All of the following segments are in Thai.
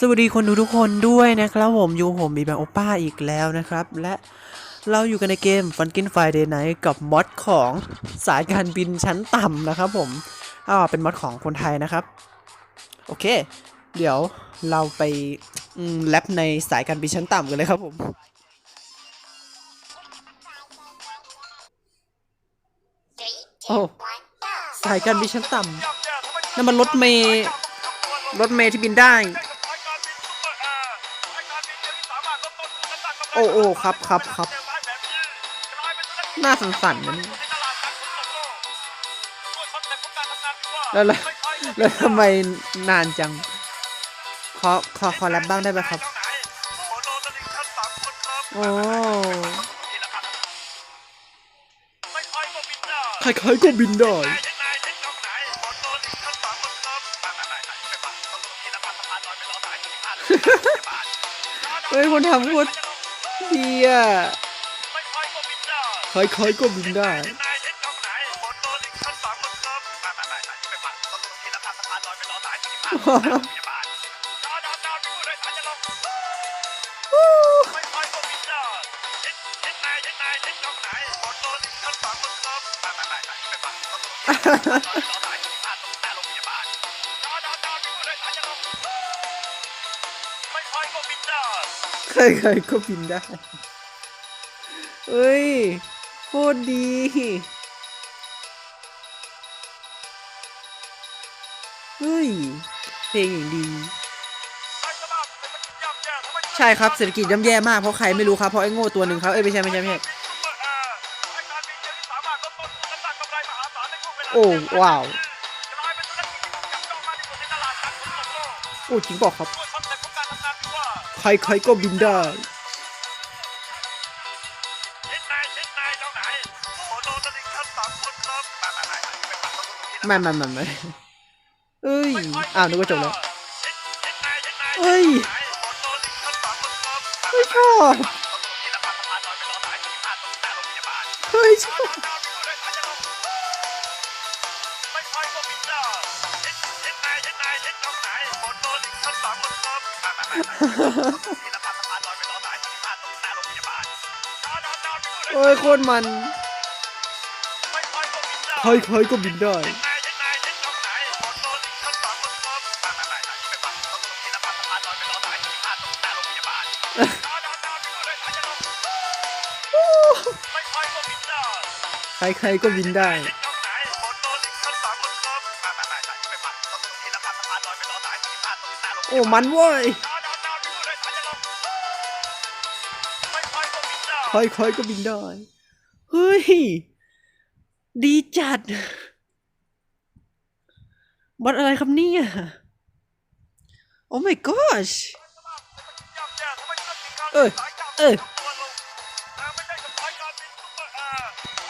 สวัสดีคนดูทุกคนด้วยนะครับผมอยู่ผมมีแบงโอป้าอีกแล้วนะครับ และเราอยู่กันในเกม f u n k i n Friday Night กับมอดของสายการบินชั้นต่ำนะครับผมอ่าเป็นมอดของคนไทยนะครับ โอเค เดี๋ยวเราไปอืมแรปในสายการบินชั้นต่ำกันเลยครับผมโอ้สายการบินชั้นต่ำนั่นมันรถเมย์รถเมย์ที่บินได้ อ้โอ้ครับครับครับหน้าสั่นๆนะนี่แล้วแล้วแล้วทำไมนานจัง ขอขอขอแรปบ้างได้ไหมครับ โอ้ใครๆก็บินได้เฮ้ยคนทำโคตร เดีอะใครๆก็บินได้ ใครๆก็บินได้เฮ้ยโคตรดีเฮ้ยเพลงอย่างดี ใช่ครับเศรษฐกิจย่ำแย่มากเพราะใครไม่รู้ครับเพราะไอ้โง่ตัวหนึ่งครับเอ้ยไม่ใช่ไม่ใช่ไม่ใช่โอ้ว้าว โอ้จริงบอกครับ ใครๆก็บินได้ ไม่ไม่ไม่ไม่เอ้ย อ้าวนึกว่าจบแล้วเฮ้ยไม่ชอบเฮ้ยชอบ เฮ้ยโคตรมันใครๆก็บินได้ ใครๆก็บินได้ โอ้ มันเว้ย ใครๆก็บินได้ เฮ้ย ดีจัดบัตอะไรครับเนี่ย โอ้ my gosh เอ้ยเอ้ย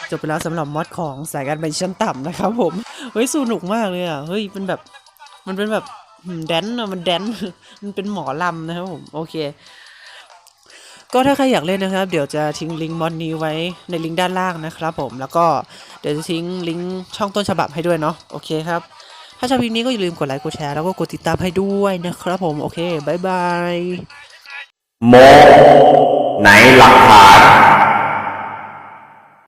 จบไปแล้วสำหรับมอดของสายการบินชั้นต่ำนะครับผม เฮ้ยสนุกมากเลยอะ เฮ้ยเป็นแบบมันเป็นแบบหืมแดนอะมันแดนมันเป็นหมอลำนะครับผม โอเค ก็ถ้าใครอยากเล่นนะครับ เดี๋ยวจะทิ้งลิงก์มอดนี้ไว้ในลิงก์ด้านล่างนะครับผมแล้วก็เดี๋ยวจะทิ้งลิงก์ช่องต้นฉบับให้ด้วยเนาะโอเคครับ ถ้าชอบคลิปนี้ก็อย่าลืมกดไลค์กดแชร์แล้วก็กดติดตามให้ด้วยนะครับผมโอเคบายบายโมไหนหลักฐาน